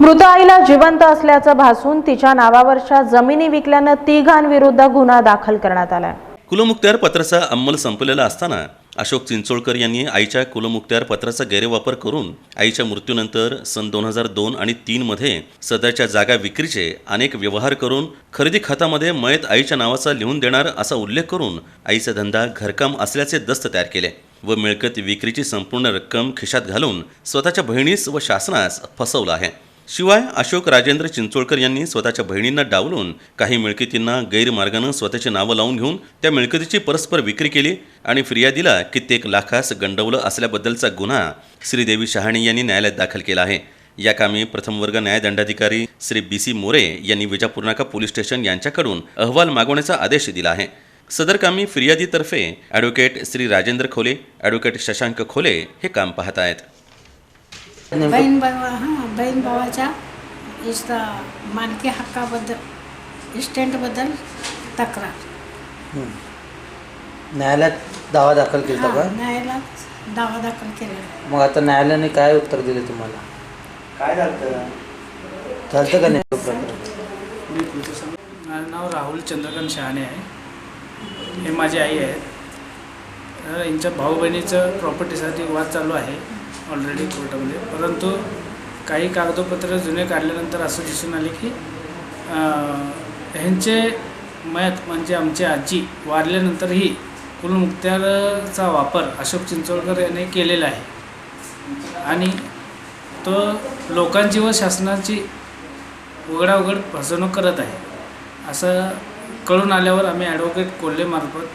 मृत आईला जिवंत असल्याचं भासून तिच्या नावावरच्या जमिनी विकल्यानं तिघांविरुद्ध गुन्हा दाखल करण्यात आलाय. कुलमुक्त्यार पत्राचा अंमल संपलेला असताना अशोक चिंचोळकर यांनी आईच्या कुलमुक्त्यार पत्राचा गैरवापर करून आईच्या मृत्यूनंतर सन दोन हजार दोन आणि तीनमध्ये सदरच्या जागा विक्रीचे अनेक व्यवहार करून खरेदी खातामध्ये मयत आईच्या नावाचा लिहून देणार असा उल्लेख करून आईचा धंदा घरकाम असल्याचे दस्त तयार केले व मिळकत विक्रीची संपूर्ण रक्कम खिशात घालून स्वतःच्या बहिणीस व शासनास फसवलं आहे. शिवाय अशोक राजेंद्र चिंचोळकर यांनी स्वतःच्या बहिणींना डावलून काही मिळकतींना गैरमार्गानं स्वतःची नावं लावून घेऊन त्या मिळकतीची परस्पर विक्री केली आणि फिर्यादीला कित्येक लाखास गंडवलं असल्याबद्दलचा गुन्हा श्रीदेवी शहाणे यांनी न्यायालयात दाखल केला आहे. या कामी प्रथम वर्ग न्यायदंडाधिकारी श्री बी सी मोरे यांनी विजापूर नाका पोलीस स्टेशन यांच्याकडून अहवाल मागवण्याचा आदेश दिला आहे. सदर कामी फिर्यादीतर्फे ॲडव्होकेट श्री राजेंद्र खोले ॲडव्होकेट शशांक खोले हे काम पाहत आहेत. बहीण भावा हां बहीण भावाच्या इस्ता मालकी हक्काबद्दल इस्टेंटबद्दल तक्रार. न्यायालयात दावा दाखल केला का? न्यायालयात दावा दाखल केलेला मग आता न्यायालयाने काय उत्तर दिले तुम्हाला? काय झालं चालतं का नाही प्रकरण? माझं नाव राहुल चंद्रकांत शहाणे आहे. हे माझी आई आहेत. तर यांच्या भाऊ बहिणीचं प्रॉपर्टीसाठी वाद चालू आहे. ऑलरेडी कोर्टामध्ये परंतु काही कागदपत्र जुने काढल्यानंतर असं दिसून आले की ह्यांचे मयत म्हणजे आमची आजी वारल्यानंतरही कुलमुक्त्यारचा वापर अशोक चिंचोळकर याने केलेला आहे. आणि तो लोकांची व शासनाची उघडाउघड फसवणूक करत आहे. असं कळून आल्यावर आम्ही ॲडव्होकेट कोल्हेमार्फत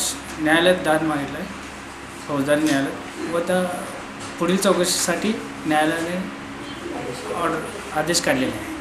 श- न्यायालयात दाद मागितला आहे फौजदारी न्यायालयात व त्या पुढील चौकशीसाठी न्यायालयाने ऑर्डर आदेश काढलेले आहे